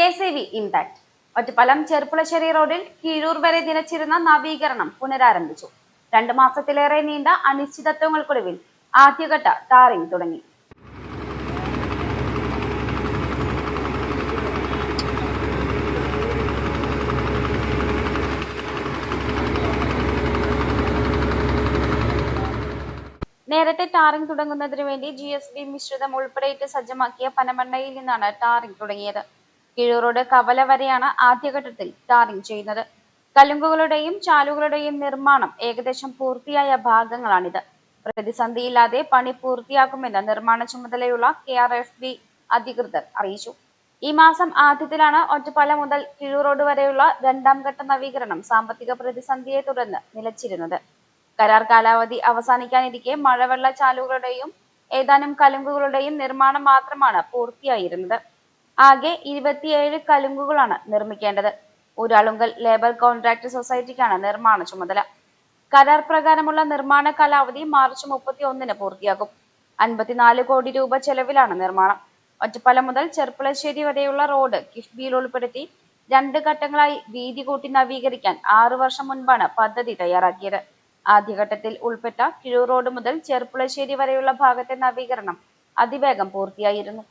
K C V impact Ottapalam Cherpulassery റോഡിൽ കീഴൂർ വരെ നിലച്ചിരുന്ന നവീകരണം പുനരാരംഭിച്ചു. രണ്ടു മാസത്തിലേറെ നീണ്ട അനിശ്ചിതത്വങ്ങൾക്കൊടുവിൽ ആദ്യഘട്ട ടാറിംഗ് തുടങ്ങി. നേരത്തെ ടാറിംഗ് തുടങ്ങുന്നതിന് വേണ്ടി ജി എസ് ബി മിശ്രിതം ഉൾപ്പെടെയിട്ട് സജ്ജമാക്കിയ പനമണ്ണയിൽ നിന്നാണ് ടാറിംഗ് തുടങ്ങിയത്. കീഴൂറോഡ് കവല വരെയാണ് ആദ്യഘട്ടത്തിൽ ടാറിംഗ് ചെയ്യുന്നത്. കലുങ്കുകളുടെയും ചാലുകളുടെയും നിർമ്മാണം ഏകദേശം പൂർത്തിയായ ഭാഗങ്ങളാണിത്. പ്രതിസന്ധിയില്ലാതെ പണി പൂർത്തിയാക്കുമെന്ന് നിർമ്മാണ ചുമതലയുള്ള കെ ആർ എഫ് ബി അധികൃതർ അറിയിച്ചു. ഈ മാസം ആദ്യത്തിലാണ് ഒറ്റപ്പാലം മുതൽ കീഴൂറോഡ് വരെയുള്ള രണ്ടാം ഘട്ട നവീകരണം സാമ്പത്തിക പ്രതിസന്ധിയെ തുടർന്ന് നിലച്ചിരുന്നത്. കരാർ കാലാവധി അവസാനിക്കാനിരിക്കെ മഴവെള്ള ചാലുകളുടെയും ഏതാനും കലുങ്കുകളുടെയും നിർമ്മാണം മാത്രമാണ് പൂർത്തിയായിരുന്നത്. ആകെ ഇരുപത്തിയേഴ് കലുങ്കുകളാണ് നിർമ്മിക്കേണ്ടത്. ഊരാളുങ്കൽ ലേബർ കോൺട്രാക്ട് സൊസൈറ്റിക്കാണ് നിർമ്മാണ ചുമതല. കരാർ പ്രകാരമുള്ള നിർമ്മാണ കാലാവധി മാർച്ച് മുപ്പത്തി ഒന്നിന് പൂർത്തിയാകും. അൻപത്തിനാല് കോടി രൂപ ചെലവിലാണ് നിർമ്മാണം. ഒറ്റപ്പല മുതൽ ചെർപ്പുളശ്ശേരി വരെയുള്ള റോഡ് കിഫ്ബിയിൽ ഉൾപ്പെടുത്തി രണ്ട് ഘട്ടങ്ങളായി വീതി കൂട്ടി നവീകരിക്കാൻ ആറു വർഷം മുൻപാണ് പദ്ധതി തയ്യാറാക്കിയത്. ആദ്യഘട്ടത്തിൽ ഉൾപ്പെട്ട കിഴൂർ റോഡ് മുതൽ ചെർപ്പുളശ്ശേരി വരെയുള്ള ഭാഗത്തെ നവീകരണം അതിവേഗം പൂർത്തിയായിരുന്നു.